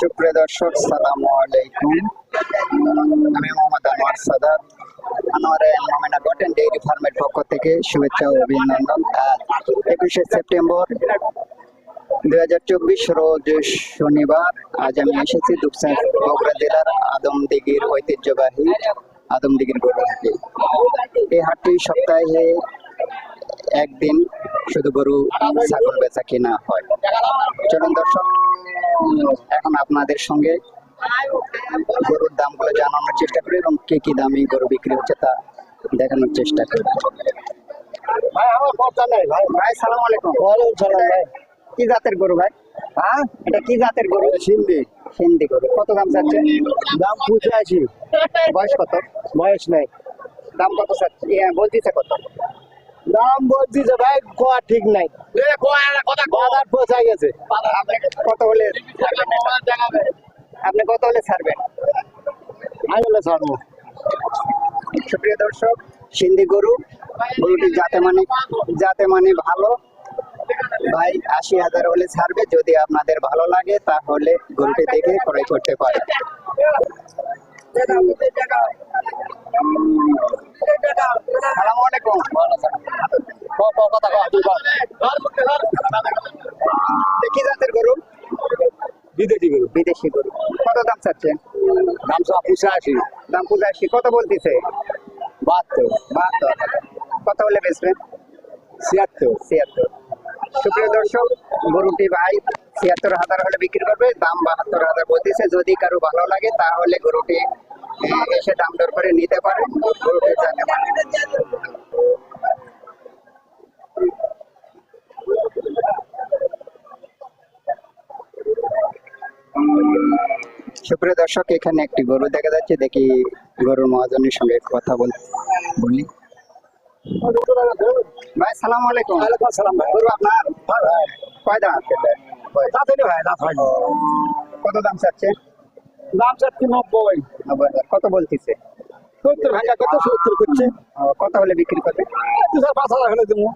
সুপ্রিয় দর্শক, সালাম আলাইকুম। আমি মোহাম্মদ আনোয়ার সাদার আনোয়ার মামিনা গটেন ডেইরি ফার্মের পক্ষ থেকে শুভেচ্ছা ও অভিনন্দন। আজ একুশে সেপ্টেম্বর দুই হাজার চব্বিশ, রোজ শনিবার। আজ আমি এসেছি দুপসা বগুড়া জেলার আদমদিঘির ঐতিহ্যবাহী আদমদিঘির গরু হাটে। এই হাটটি সপ্তাহে একদিন শুধু গরু, ছাগল বেচা কেনা হয়। চলুন দর্শক এখন আপনাদের সঙ্গে গরুর দাম দামগুলো জানানোর চেষ্টা করি এবং কি কি দামে গরু বিক্রি হচ্ছে তা দেখানোর চেষ্টা করি। ভাই আমার কথা নাই ভাই। ভাই সালাম আলাইকুম। ওয়ালাইকুম সালাম ভাই। কি জাতের গরু ভাই? হ্যাঁ? এটা কি জাতের গরু? সিন্ধি। হিন্দি গরু। কত দাম চাচ্ছে দাম পুষে আছি বয়স কত? বয়স নাই। দাম কত চাচ্ছে? বলতেছে কত? দাম বলছি যে ভাই কোয়া ঠিক নাই। বাজার পৌঁছায় গেছে। কত হলে আপনি কত হলে ছাড়বেন? আমি বলে ছাড়বো। সুপ্রিয় দর্শক সিন্ধি গরু গরুটি যাতে মানে যাতে মানে ভালো। ভাই আশি হাজার হলে ছাড়বে। যদি আপনাদের ভালো লাগে তাহলে গরুটি দেখে ক্রয় করতে পারে সালামু আলাইকুম কথা কয় তুই কর কি জাতের গরু বিদেশি গরু বিদেশি গরু। কত দাম চাচ্ছেন? দাম সব আছি দাম পঁচাশি কত বলতেছে? বাহাত্তর। বাহাত্তর। কত হলে বেচবেন? ছিয়াত্তর। ছিয়াত্তর। সুপ্রিয় দর্শক গরুটি ভাই ছিয়াত্তর হাজার হলে বিক্রি করবে দাম বাহাত্তর হাজার বলতেছে। যদি কারও ভালো লাগে তাহলে গরুটি এসে দাম দর করে নিতে পারে গরুটি সুপ্রিয় দর্শক এখানে একটি গরু দেখা যাচ্ছে। দেখি গরুর মহাজনের সঙ্গে কথা বল বলি। ভাই সালাম আলাইকুম। ওয়ালাইকুম সালাম ভাই। গরু আপনার? ভাই কয় দাম দাঁত ভাই দাঁত হয়নি কত দাম চাচ্ছে? দাম চাচ্ছি নব্বই। কত বলতেছে? সত্তর ভাঙা কত সত্তর করছে? কত হলে বিক্রি করবে? দু চার পাঁচ হাজার হলে দেবো।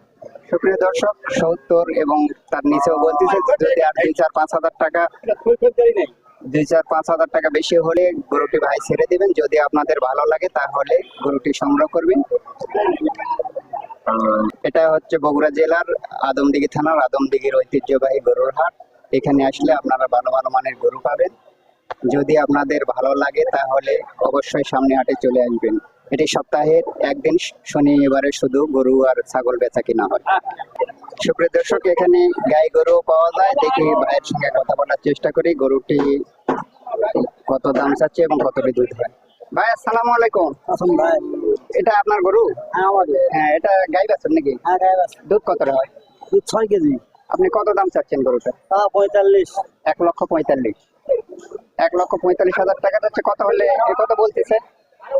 সুপ্রিয় দর্শক সত্তর এবং তার নিচেও বলতেছে যদি আর চার পাঁচ হাজার টাকা দুই চার পাঁচ হাজার টাকা বেশি হলে গরুটি ভাই ছেড়ে দিবেন। যদি আপনাদের ভালো লাগে তাহলে গরুটি সংগ্রহ করবেন। এটা হচ্ছে বগুড়া জেলার আদমদিঘি থানার আদমদিঘির ঐতিহ্যবাহী গরুর হাট। এখানে আসলে আপনারা ভালো ভালো মানের গরু পাবেন। যদি আপনাদের ভালো লাগে তাহলে অবশ্যই সামনে হাটে চলে আসবেন। এটি সপ্তাহের একদিন শনিবারে শুধু গরু আর ছাগল বেচা কিনা হয়। সুপ্রিয় দর্শক, এখানে গাই গরু পাওয়া যায়। দেখি ভাইয়ের সঙ্গে কথা বলার চেষ্টা করি। গরুটি কত দাম চাচ্ছে এবং কত দুধ হয় ভাই আসসালামু আলাইকুম। আসুন ভাই। এটা আপনার গরু? হ্যাঁ আমাদের। হ্যাঁ এটা গাই বাছুর নাকি? হ্যাঁ গায়ে আছে দুধ কত হয় দুধ ছয় কেজি। আপনি কত দাম চাচ্ছেন গরুটা? তা পঁয়তাল্লিশ। এক লক্ষ পঁয়তাল্লিশ। এক লক্ষ পঁয়তাল্লিশ হাজার টাকা যাচ্ছে। কত হলে এ কত বলতেছে?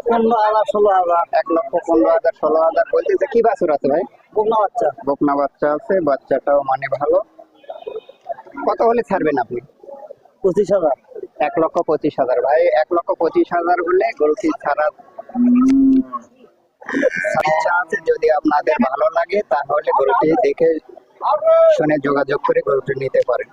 পনেরো হাজার ষোলো হাজার। এক লক্ষ পনেরো হাজার ষোলো হাজার বলতেছে। কি বাছুর আছে ভাই? বকনা বাচ্চা। বকনা বাচ্চা আছে বাচ্চাটাও মানে ভালো। কত হলে ছাড়বেন আপনি? পঁচিশ হাজার। এক লক্ষ পঁচিশ হাজার। ভাই, এক লক্ষ পঁচিশ হাজার হলে গরুটি ছাড়া যদি আপনাদের ভালো লাগে, তাহলে গরুটি দেখে শুনে যোগাযোগ করে গরুটি নিতে পারেন।